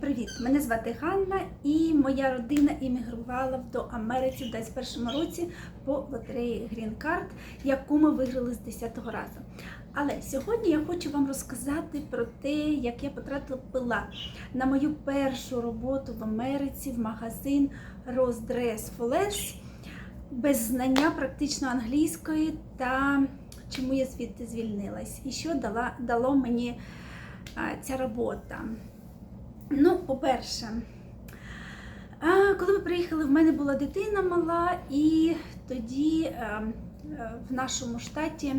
привіт! Мене звати Ганна і моя родина іммігрувала до Америки в 21 році по лотереї Green Card, яку ми виграли з 10-го разу. Але сьогодні я хочу вам розказати про те, як я потрапила на мою першу роботу в Америці в магазин Rose for Less без знання практично англійської та чому я звідти звільнилась і що дала, дало мені ця робота. Ну, по-перше, коли ми приїхали, в мене була дитина мала, і тоді е, е, в нашому штаті,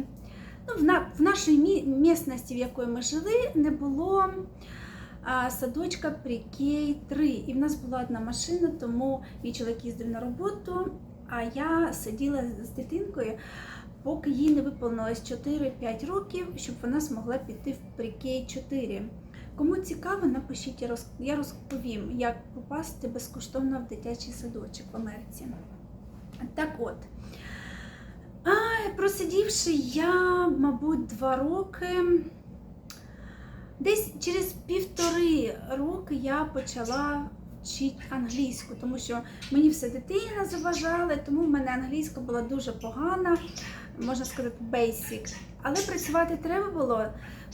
ну, в, на, в нашій мі- місності, в якої ми жили, не було садочка при Кей 3. І в нас була одна машина, тому мій чоловік їздив на роботу, а я сиділа з дитинкою, поки їй не виповнилось 4-5 років, щоб вона змогла піти в прикей 4. Кому цікаво, напишіть, я розповім, як попасти безкоштовно в дитячий садочок в Америці. Так от, а, просидівши я, мабуть, два роки, десь через півтори роки я почала вчити англійську, тому що мені все дитина заважала, тому в мене англійська була дуже погана, можна сказати, basic. Але працювати треба було.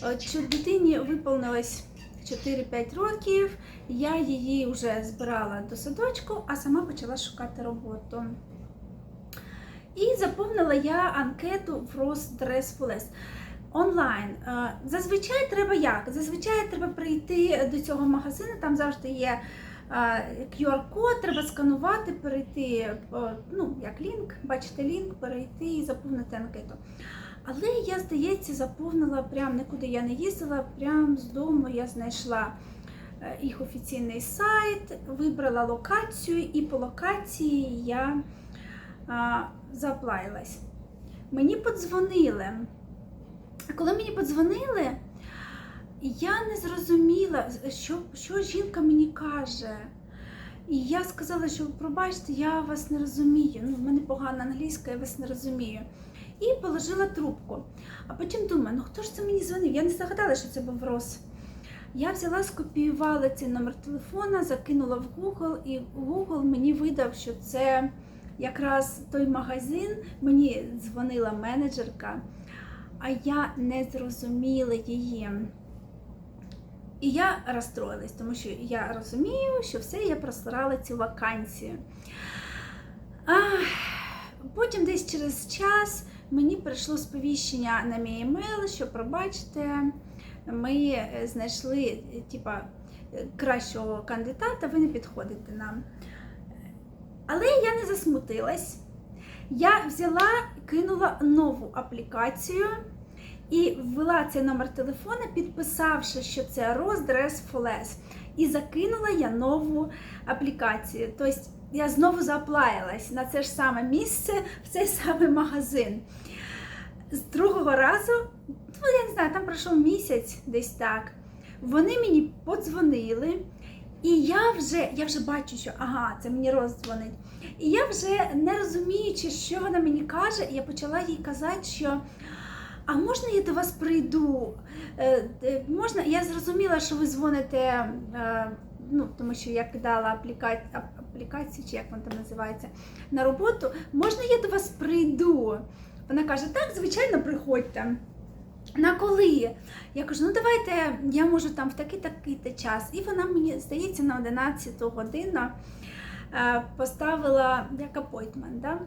От Що дитині виповнилось 4-5 років, я її вже збирала до садочку, а сама почала шукати роботу. І заповнила я анкету в for Онлайн. Е, Зазвичай треба як? Зазвичай треба прийти до цього магазину, там завжди є е, QR-код, треба сканувати, перейти, е, ну, як лінк, бачите лінк, перейти і заповнити анкету. Але я, здається, заповнила прям нікуди я не їздила, прям з дому я знайшла е, їх офіційний сайт, вибрала локацію, і по локації я а, заплаїлась. Мені подзвонили. Коли мені подзвонили, я не зрозуміла, що, що жінка мені каже. І я сказала, що пробачте, я вас не розумію. Ну, в мене погана англійська, я вас не розумію. І положила трубку. А потім думаю, ну хто ж це мені дзвонив? Я не загадала, що це був Рос. Я взяла, скопіювала цей номер телефона, закинула в Google, і Google мені видав, що це якраз той магазин. Мені дзвонила менеджерка, а я не зрозуміла її. І я розстроїлась, тому що я розумію, що все я просрала цю вакансію. Ах, потім десь через час мені прийшло сповіщення на мій емейл, що пробачте, ми е, знайшли е, типа, е, кращого кандидата, ви не підходите нам. Але я не засмутилась. Я взяла, кинула нову аплікацію і ввела цей номер телефона, підписавши, що це for Less. І закинула я нову аплікацію. Тобто я знову заплаялась на це ж саме місце, в цей самий магазин. З другого разу, ну я не знаю, там пройшов місяць десь так. Вони мені подзвонили, і я вже, я вже бачу, що ага, це мені роздзвонить. І я вже не розуміючи, що вона мені каже, я почала їй казати, що а можна я до вас прийду? Е, е, можна, я зрозуміла, що ви дзвоните, е, ну, тому що я кидала апліка... аплікацію, чи як вона там називається, на роботу. Можна я до вас прийду? Вона каже, так, звичайно, приходьте. На коли? Я кажу, ну давайте я можу там в такий-такий час. І вона мені, здається, на 11 годину поставила як апойтмент. Да?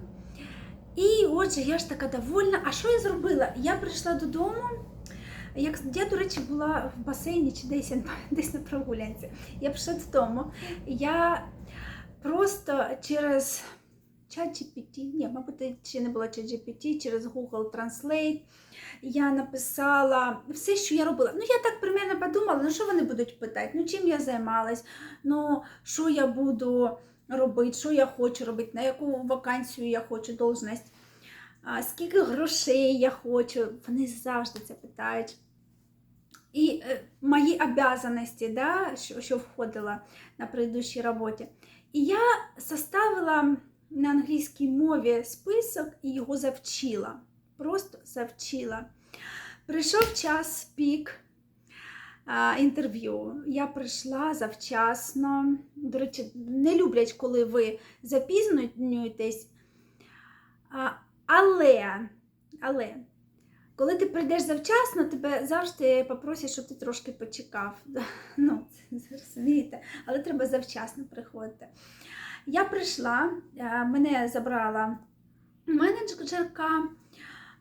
І отже, я ж така довольна. А що я зробила? Я прийшла додому. Як я, до речі, була в басейні чи десь, десь на прогулянці. Я прийшла додому. Я просто через ChatGPT, ні, мабуть, ще не було ChatGPT, через Google Translate. Я написала все, що я робила. Ну, я так примерно подумала, ну що вони будуть питати? Ну, чим я займалась? Ну, що я буду робити, що я хочу робити, на яку вакансію я хочу должність, скільки грошей я хочу. Вони завжди це питають. І е, мої обязанності, да, що, що входило на предыдущій роботі. І я составила на англійській мові список і його завчила. Просто завчила. Прийшов час пік. Інтерв'ю. Я прийшла завчасно. До речі, не люблять, коли ви запізнюєтесь. Але, але, коли ти прийдеш завчасно, тебе завжди попросять, щоб ти трошки почекав. Ну, це розумієте, але треба завчасно приходити. Я прийшла, мене забрала менеджерка,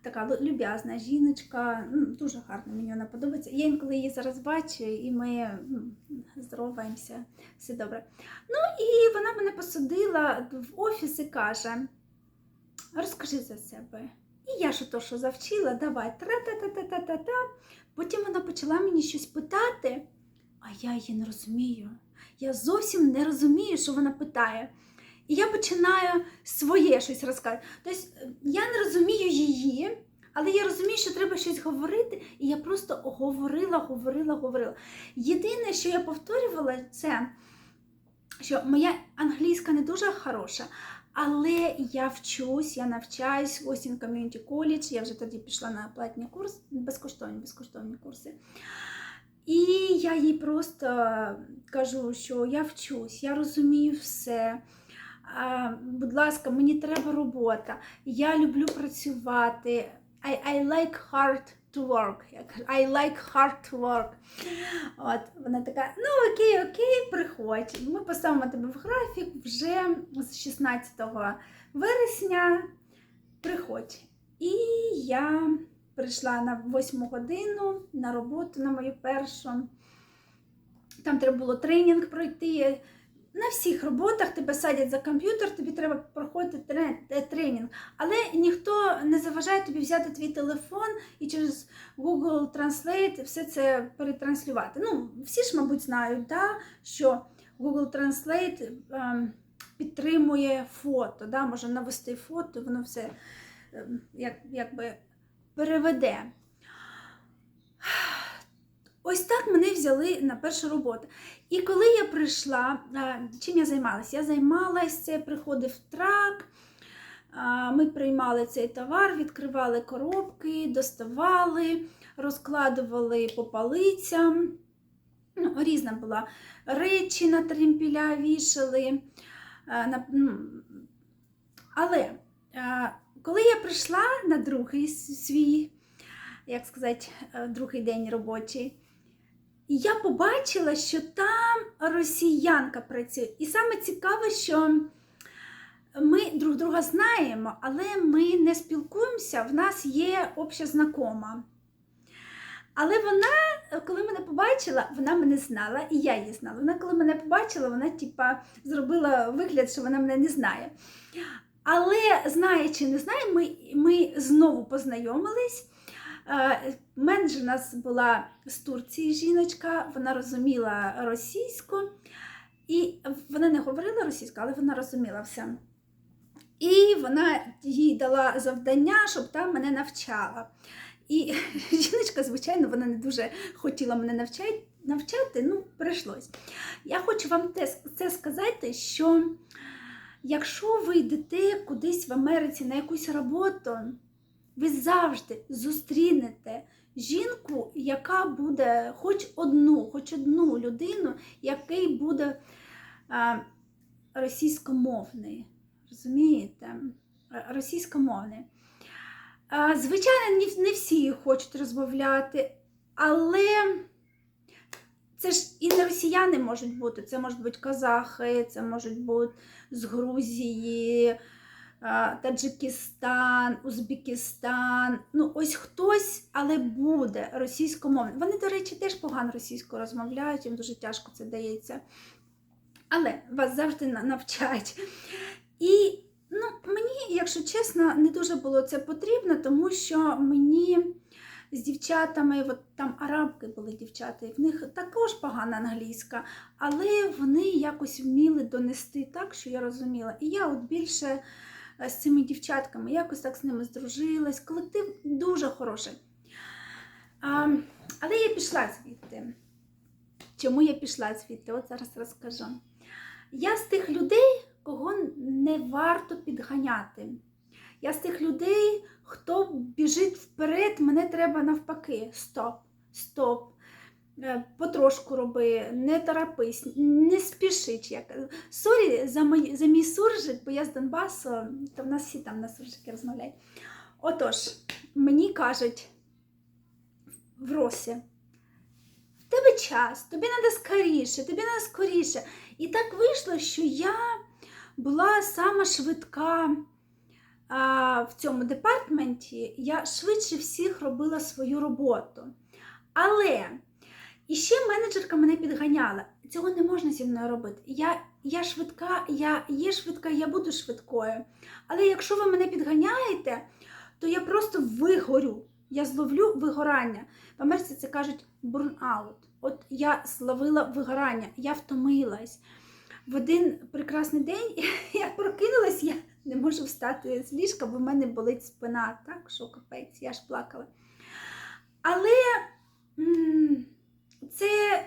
така люб'язна жіночка, ну, дуже гарно мені вона подобається. Я інколи її зараз бачу, і ми ну, здороваємося, все добре. Ну і вона мене посадила в офіс і каже: розкажи за себе. І я ж то, що завчила, давай тра-та-та-та-та-та-та. Потім вона почала мені щось питати, а я її не розумію. Я зовсім не розумію, що вона питає. І я починаю своє щось розказувати. Тобто е, я не розумію її, але я розумію, що треба щось говорити, і я просто говорила, говорила, говорила. Єдине, що я повторювала, це що моя англійська не дуже хороша, але я вчусь, я навчаюсь в Осін Community College, я вже тоді пішла на платні курси, безкоштовні, безкоштовні курси. І я їй просто кажу, що я вчусь, я розумію все. Будь ласка, мені треба робота. Я люблю працювати. I, I like hard to work. I like hard to work. От, вона така, ну окей, окей, приходь. Ми поставимо тебе в графік вже з 16 вересня. Приходь. І я прийшла на 8 годину на роботу на мою першу. Там треба було тренінг пройти. На всіх роботах тебе садять за комп'ютер, тобі треба проходити е, тренінг. Але ніхто не заважає тобі взяти твій телефон і через Google Translate все це перетранслювати. Ну, всі ж, мабуть, знають, да, що Google Translate ем, підтримує фото, да, може навести фото, воно все ем, як, якби переведе. Ось так мене взяли на першу роботу. І коли я прийшла, чим я займалася? Я займалася, приходив трак, ми приймали цей товар, відкривали коробки, доставали, розкладували по полицям. Ну, різна була. Речі на тремпіля вішали. на- ну, Але коли я прийшла на другий свій, як сказати, е, другий день робочий, і я побачила, що там росіянка працює. І саме цікаве, що ми друг друга знаємо, але ми не спілкуємося, в нас є обща знакома. Але вона, коли мене побачила, вона мене знала, і я її знала. Вона, коли мене побачила, вона типа, зробила вигляд, що вона мене не знає. Але знає чи не знає, ми, ми знову познайомились. Е, у нас була з Турції жіночка, вона розуміла російську, і вона не говорила російською, але вона розуміла все. І вона їй дала завдання, щоб там мене навчала. І жіночка, звичайно, вона не дуже хотіла мене навчати, навчати, ну, прийшлось. Я хочу вам це сказати, що якщо ви йдете кудись в Америці на якусь роботу, ви завжди зустрінете жінку, яка буде хоч одну, хоч одну людину, який буде російськомовний. Розумієте? Російськомовний. Звичайно, не всі хочуть розмовляти, але це ж і не росіяни можуть бути, це можуть бути казахи, це можуть бути з Грузії. Таджикистан, Узбекистан. Ну, ось хтось, але буде російськомовний. Вони, до речі, теж погано російською розмовляють, їм дуже тяжко це дається. Але вас завжди навчають. І ну, мені, якщо чесно, не дуже було це потрібно, тому що мені з дівчатами, от там арабки були дівчата, і в них також погана англійська, але вони якось вміли донести так, що я розуміла. І я от більше з цими дівчатками якось так з ними здружилась. Колектив дуже хороший. А, але я пішла звідти. Чому я пішла звідти? От зараз розкажу. Я з тих людей, кого не варто підганяти. Я з тих людей, хто біжить вперед, мене треба навпаки. Стоп, стоп. Е, Потрошку роби, не торопись, не спішить. Як... Сорі за, мій, за мій суржик, бо я з Донбасу, то в нас всі там на суржики розмовляють. Отож, мені кажуть в Росі, в тебе час, тобі треба скоріше, тобі треба скоріше. І так вийшло, що я була сама швидка а, в цьому департменті, я швидше всіх робила свою роботу. Але і ще менеджерка мене підганяла. Цього не можна зі мною робити. Я, я швидка, я є швидка, я буду швидкою. Але якщо ви мене підганяєте, то я просто вигорю. Я зловлю вигорання. В Америці це кажуть burnout. От я зловила вигорання, я втомилась. В один прекрасний день я прокинулась, я не можу встати з ліжка, бо в мене болить спина, так, що капець, я ж плакала. Але це,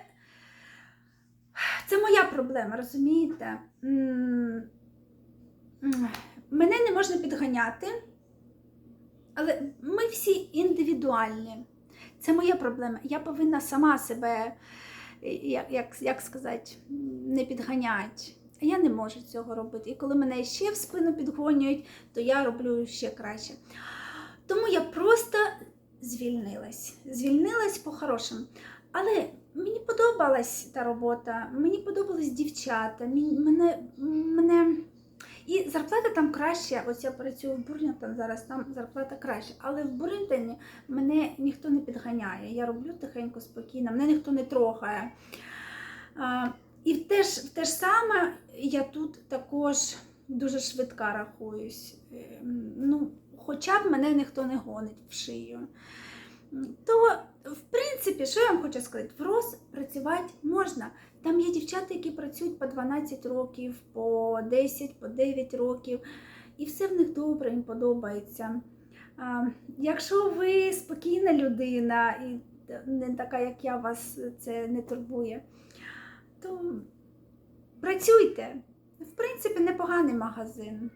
це моя проблема, розумієте? Мене не можна підганяти, але ми всі індивідуальні. Це моя проблема. Я повинна сама себе, як, як, як сказати, не підганяти. А я не можу цього робити. І коли мене ще в спину підгонюють, то я роблю ще краще. Тому я просто звільнилась. Звільнилась по-хорошому. Але мені подобалась та робота, мені подобались дівчата, мене, мене... і зарплата там краще. Ось я працюю в Бурлінгтон зараз, там зарплата краще. Але в Бурлінгтоні мене ніхто не підганяє. Я роблю тихенько, спокійно, мене ніхто не трогає. А, і те, ж, те ж саме я тут також дуже швидка рахуюсь. Ем, Ну, хоча б мене ніхто не гонить в шию. То, в принципі, що я вам хочу сказати, в РОС працювати можна. Там є дівчата, які працюють по 12 років, по 10, по 9 років, і все в них добре, їм подобається. Якщо ви спокійна людина і не така, як я, вас це не турбує, то працюйте. В принципі, непоганий магазин.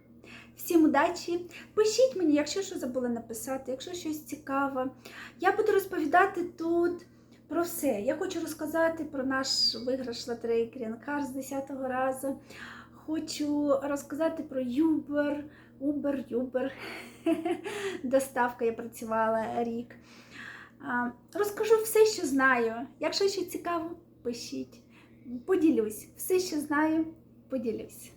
Всім удачі! Пишіть мені, якщо що забула написати, якщо щось цікаве. Я буду розповідати тут про все. Я хочу розказати про наш виграш лотереї Крінкар з 10-го разу. Хочу розказати про Uber, Uber. Доставка я працювала рік. Розкажу все, що знаю. Якщо щось цікаво, пишіть. Поділюсь. Все, що знаю, поділюсь.